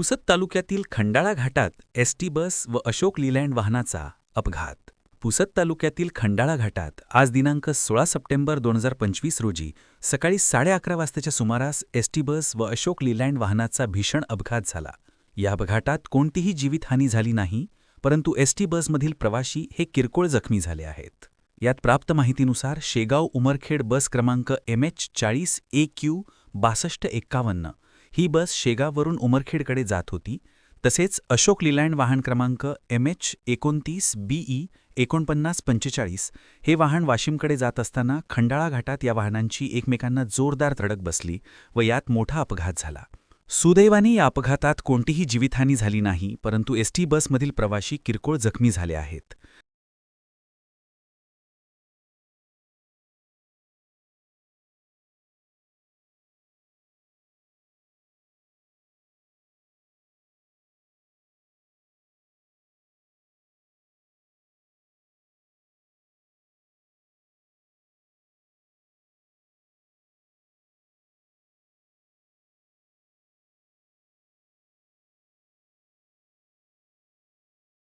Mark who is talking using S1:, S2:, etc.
S1: पुसद तालुक्यातील खंडाळा घाटात S T bus व अशोक लीलँड वाहनाचा अपघात. पुसद तालुक्यातील खंडाळा घाटात आज दिनांक सोळा सप्टेंबर दोन हजार पंचवीस रोजी सकाळी साडे अकरा वाजताच्या सुमारास एस टी बस व अशोक लीलँड वाहनाचा भीषण अपघात झाला. या अपघातात कोणतीही जीवितहानी झाली नाही परंतु एस टी बसमधील प्रवाशी हे किरकोळ जखमी झाले आहेत. यात प्राप्त माहितीनुसार शेगाव उमरखेड बस क्रमांक एम एच चाळीस ए क्यू बासष्ट एक्कावन्न ही बस शेगाववरून उमरखेडकडे जात होती. तसेच अशोक लिलँड वाहन क्रमांक एम एच एकोणतीस बीई एकोणपन्नास पंचेचाळीस हे वाहन वाशिमकडे जात असताना खंडाळा घाटात या वाहनांची एकमेकांना जोरदार धडक बसली व यात मोठा अपघात झाला. सुदैवाने या अपघातात कोणतीही जीवितहानी झाली नाही परंतु एस टी बसमधील प्रवाशी किरकोळ जखमी झाले आहेत.